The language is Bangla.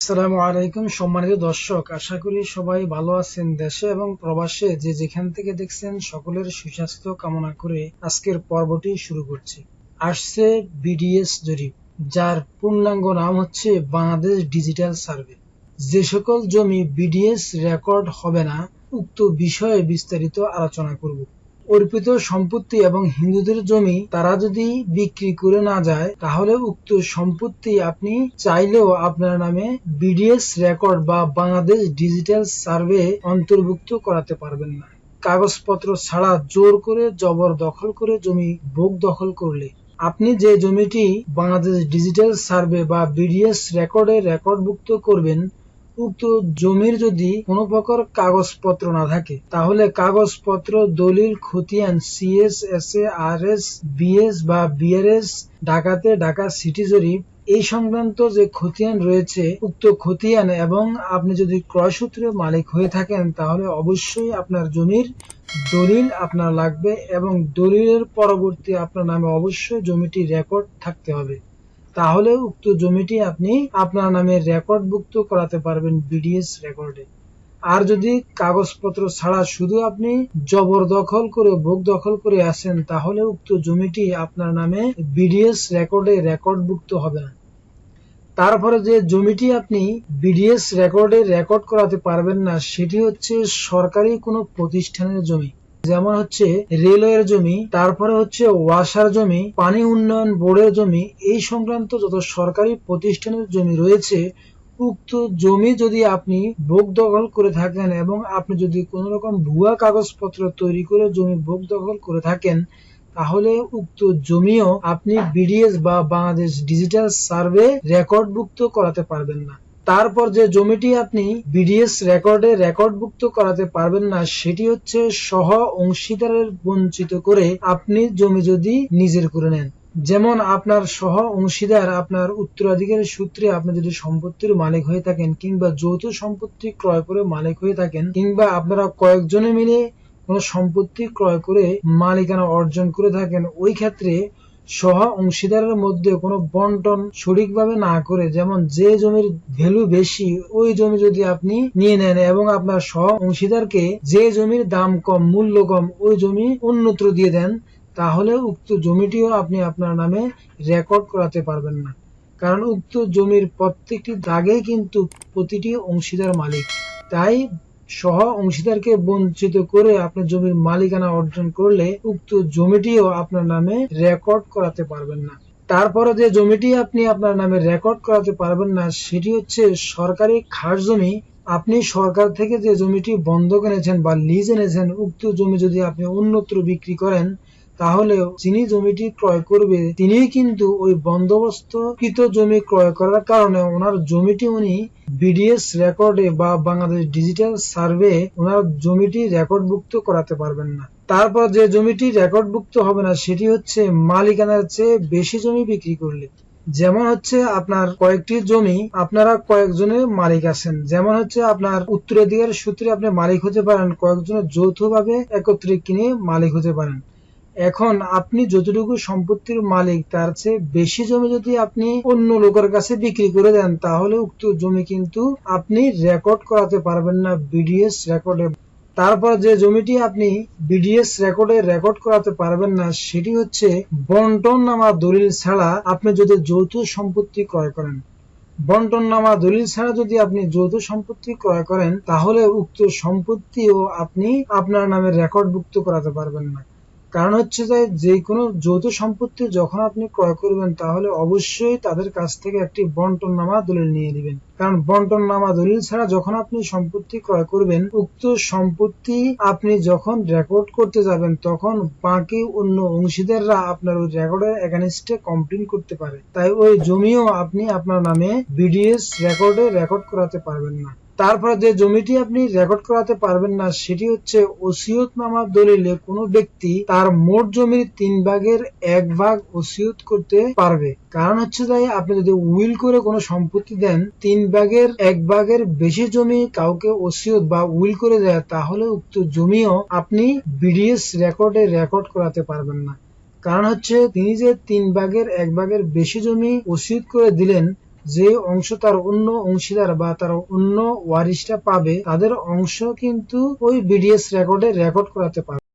আসসালামু আলাইকুম সম্মানিত দর্শক, আশা করি সবাই ভালো আছেন দেশে এবং প্রবাসে। যে যেখান থেকে দেখছেন, সকলের সুস্বাস্থ্য কামনা করে আজকের পর্বটি শুরু করছি। আসছে বিডিএস জরিপ, যার পূর্ণাঙ্গ নাম হচ্ছে বাংলাদেশ ডিজিটাল সার্ভে। যে সকল জমি বিডিএস রেকর্ড হবে না, উক্ত বিষয়ে বিস্তারিত আলোচনা করব। অর্পিত সম্পত্তি এবং হিন্দুদের জমি তারা যদি বিক্রি করে না যায়, তাহলে উক্ত সম্পত্তি আপনি চাইলেও আপনার নামে বিডিএস রেকর্ড বা বাংলাদেশ ডিজিটাল সার্ভে অন্তর্ভুক্ত করাতে পারবেন না। কাগজপত্র ছাড়া জোর করে জবর দখল করে জমি ভোগ দখল করলে আপনি যে জমিটি বাংলাদেশ ডিজিটাল সার্ভে বা বিডিএস রেকর্ডে রেকর্ডভুক্ত করবেন উক্ত জমির যদি কোনো প্রকার কাগজপত্র না থাকে, তাহলে কাগজপত্র, দলিল, খতিয়ান CS S A R S BS বা বিআরএস ঢাকাতে ঢাকা সিটি জরিপ, এই সংক্রান্ত যে খতিয়ান রয়েছে, উক্ত খতিয়ান এবং আপনি যদি ক্রয়সূত্রে মালিক হয়ে থাকেন, তাহলে অবশ্যই আপনার জমির দলিল আপনার লাগবে এবং দলিলের পরবর্তী আপনার নামে অবশ্যই জমিটি রেকর্ড থাকতে হবে। তাহলে উক্ত জমিটি আপনি আপনার নামে রেকর্ডভুক্ত করাতে পারবেন বিডিএস রেকর্ডে আর যদি কাগজপত্র ছাড়া শুধু আপনি জবরদখল করে, ভোগ দখল করে আসেন, তাহলে উক্ত জমিটি আপনার নামে বিডিএস রেকর্ডে রেকর্ডভুক্ত হবে না। তারপরে যে জমিটি আপনি বিডিএস রেকর্ডে রেকর্ড করাতে পারবেন না, সেটি হচ্ছে সরকারি কোনো প্রতিষ্ঠানের জমি। যেমন হচ্ছে রেলওয়ের জমি, তারপরে হচ্ছে ওয়াসার জমি, পানি উন্নয়ন বোর্ডের জমি, এই সংক্রান্ত যত সরকারি প্রতিষ্ঠানের জমি রয়েছে, উক্ত জমি যদি আপনি ভোগ দখল করে থাকেন এবং আপনি যদি কোনো রকম ভুয়া কাগজপত্র তৈরি করে জমি ভোগ দখল করে থাকেন, তাহলে উক্ত জমিও আপনি বিডিএস বা বাংলাদেশ ডিজিটাল সার্ভে রেকর্ডভুক্ত করাতে পারবেন না। তারপর যে জমিটি আপনি বিডিএস রেকর্ডে রেকর্ডভুক্ত করাতে পারবেন না, সেটি হচ্ছে সহ অংশীদারের বঞ্চিত করে আপনি জমি যদি নিজের করে নেন। যেমন আপনার সহ অংশীদার আপনার উত্তরাধিকারের সূত্রে আপনি যদি সম্পত্তির মালিক হয়ে থাকেন কিংবা যৌথ সম্পত্তি ক্রয় করে মালিক হয়ে থাকেন, কিংবা আপনারা কয়েকজনে মিলে কোনো সম্পত্তি ক্রয় করে মালিকানা অর্জন করে থাকেন, ওই ক্ষেত্রে সহ অংশীদারের মধ্যে কোনো বন্টন সঠিকভাবে না করে যেমন যে জমির ভ্যালু বেশি, ওই জমি যদি আপনি নিয়ে নেন এবং আপনার সহ অংশীদারকে যে জমির দাম কম, মূল্য কম, ওই জমি অন্যত্র দিয়ে দেন, তাহলে উক্ত জমিটিও আপনি আপনার নামে রেকর্ড করাতে পারবেন না। কারণ উক্ত জমির প্রত্যেকটি দাগেই কিন্তু প্রতিটি অংশীদার মালিক। তাই সহ অংশীদারকে বঞ্চিত করে আপনার জমির মালিকানা অর্জন করলে উক্ত জমিটিও আপনার নামে রেকর্ড করাতে পারবেন না। তারপরে যে জমিটি আপনি আপনার নামে রেকর্ড করাতে পারবেন না, সেটি হচ্ছে সরকারি খাস জমি। আপনি সরকার থেকে যে জমিটি বন্ধক এনেছেন বা লিজ এনেছেন, উক্ত জমি যদি আপনি অন্যত্র বিক্রি করেন তাহলে যিনি জমিটি ক্রয় করবে তিনি কিন্তু ওই বন্দোবস্তকৃত জমি ক্রয় করার কারণে ওনার জমিটি উনি বিডিএস রেকর্ডে বা বাংলাদেশ ডিজিটাল সার্ভে ওনার জমিটি রেকর্ডভুক্ত করাতে পারবেন না। তারপর যে জমিটি রেকর্ডভুক্ত হবে না, সেটি হচ্ছে মালিকানার চেয়ে বেশি জমি বিক্রি করলে। যেমন হচ্ছে আপনার কয়েকটি জমি, আপনারা কয়েকজনের মালিক আছেন। যেমন হচ্ছে আপনার উত্তরাধিকার সূত্রে আপনি মালিক হতে পারেন, কয়েকজনের যৌথভাবে একত্রে কিনে মালিক হতে পারেন। এখন আপনি যতটুকু সম্পত্তির মালিক, তার চেয়ে বেশি জমি যদি আপনি অন্য লোকের কাছে বিক্রি করে দেন, তাহলে উক্ত জমি কিন্তু আপনি রেকর্ড করাতে পারবেন না বিডিএস রেকর্ডে তারপর যে জমিটি আপনি বিডিএস রেকর্ডে রেকর্ড করাতে পারবেন না, সেটি হচ্ছে বন্টন নামা দলিল ছাড়া আপনি যদি যৌথ সম্পত্তি ক্রয় করেন। বন্টন নামা দলিল ছাড়া যদি আপনি যৌথ সম্পত্তি ক্রয় করেন, তাহলে উক্ত সম্পত্তিও আপনি আপনার নামে রেকর্ডভুক্ত করাতে পারবেন না। কারণ হচ্ছে যে যে কোনো যৌথ সম্পত্তি যখন আপনি ক্রয় করবেন, তাহলে অবশ্যই তাদের কাছ থেকে একটি বন্টন নামা দলিল নিয়ে নেবেন। কারণ বন্টন নামা দলিল ছাড়া যখন আপনি সম্পত্তি ক্রয় করবেন, উক্ত সম্পত্তি আপনি যখন রেকর্ড করতে যাবেন, তখন বাকি অন্য অংশীদাররা আপনার ওই রেকর্ডের এগানিস্টে কমপ্লেন করতে পারে। তাই ওই জমিও আপনি আপনার নামে বিডিএস রেকর্ডে রেকর্ড করাতে পারবেন না। তারপরে যে জমিটি আপনি রেকর্ড করাতে পারবেন না, সেটি হচ্ছে ওসিয়ত নামা দলিলে কোনো ব্যক্তি তার মোট জমির তিন ভাগের এক ভাগ ওসিয়ত করতে পারবে। কারণ হচ্ছে তাই, আপনি যদি উইল করে কোনো সম্পত্তি দেন, তিন ভাগের এক ভাগের বেশি জমি কাউকে ওসিয়ত বা উইল করে দেয়, তাহলে উক্ত জমিও আপনি বিডিএস রেকর্ডে রেকর্ড করাতে পারবেন না। কারণ হচ্ছে তিনি যে তিন ভাগের এক ভাগের বেশি জমি ওসিয়ত করে দিলেন, যে অংশ তার অন্য অংশীদার বা তার অন্য ওয়ারিশটা পাবে, তাদের অংশ কিন্তু ওই বিডিএস রেকর্ডে রেকর্ড করাতে পারবে।